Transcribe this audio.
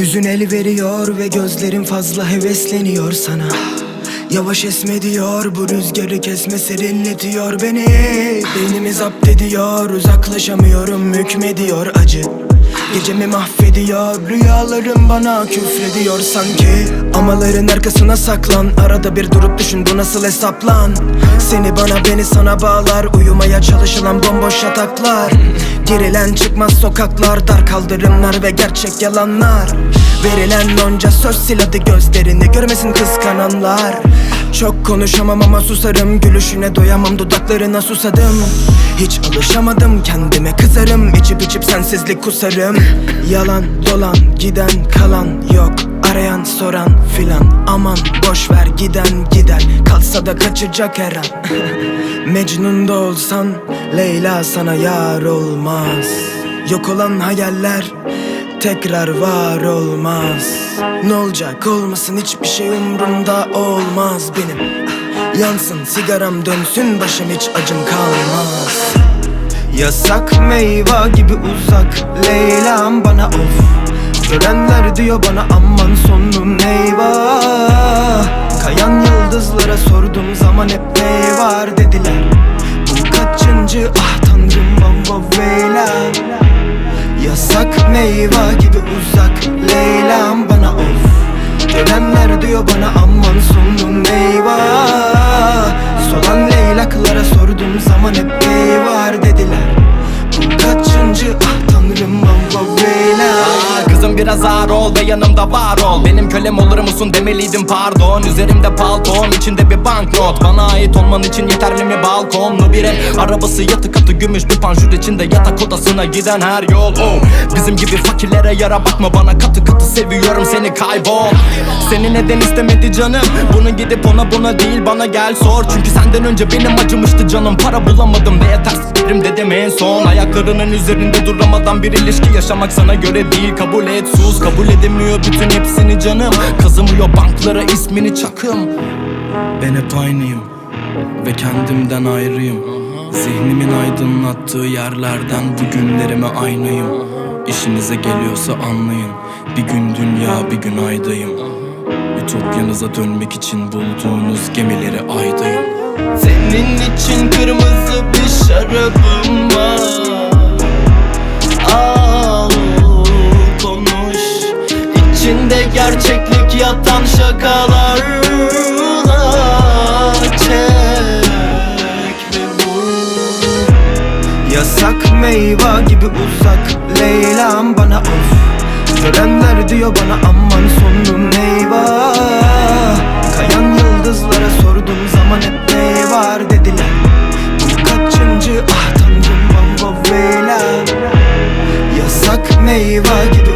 Hüzün el veriyor ve gözlerim fazla hevesleniyor sana Yavaş esme diyor bu rüzgarı kesme serinletiyor beni. Beynimi zapt ediyor uzaklaşamıyorum hükmediyor acı. Gecemi mahvediyor Rüyalarım bana küfrediyor sanki. Amaların arkasına saklan Arada bir durup düşün bu nasıl hesaplan? Seni bana beni sana bağlar Uyumaya çalışılan bomboş yataklar. Girilen çıkmaz sokaklar Dar kaldırımlar ve gerçek yalanlar. Verilen onca söz sil hadi gözlerini Görmesin kıskananlar çok konuşamam ama susarım. Gülüşüne doyamam dudaklarına susadım. Hiç alışamadım kendime kızarım. İçip içip sensizlik kusarım. Yalan dolan giden kalan yok. Arayan soran filan. Aman boş ver giden gider. Kalsa da kaçacak her an. Mecnun da olsan Leyla sana yar olmaz. Yok olan hayaller tekrar var olmaz Ne olacak olmasın hiçbir şey umrumda olmaz benim. Yansın sigaram dönsün başım hiç acım kalmaz. Yasak meyve gibi uzak Leyla'm bana of. Görenler diyor bana aman sonun eyvah. Kayan yıldızlara sordum zaman hep ne var dediler. Bu kaçıncı? Ah tanrım vav vav Yasak meyve gibi uzak Leyla'm Görenler diyor bana aman sonun eyvah biraz ağır ol ve yanımda var ol. Benim kölem olur musun demeliydim pardon. Üzerimde palton içinde bir banknot. Bana ait olman için yeterli mi balkonlu bir ev Arabası yatı katı gümüş bir panjur içinde Yatak odasına giden her yol. Oh. Bizim gibi fakirlere yara bakma bana. Katı katı seviyorum seni kaybol. Seni neden istemedi canım? Bunu gidip ona buna değil bana gel sor. Çünkü senden önce benim acımıştı canım. Para bulamadım ve yeter s**erim dedim en son. Ayaklarının üzerinde duramadan bir ilişki yaşamak sana göre değil Kabul et sus kabul edemiyor bütün hepsini canım. Kazımıyor banklara ismini çakım. Ben hep aynıyım ve kendimden ayrıyım. Zihnimin aydınlattığı yerlerden bugünlerime aynıyım. İşinize geliyorsa anlayın Bir gün dünya bir gün aydayım. Ütopyanıza dönmek için bulduğunuz gemileri aydayım. Senin için kırmızı bir şarabım Yasak meyve gibi uzak. Leyla'm bana of. Görenler diyor bana aman sonun eyvah. Kayan yıldızlara sordum zaman hep ne var? dediler. Bu kaçıncı ah tanrım vav vav Leyla? Yasak meyve gibi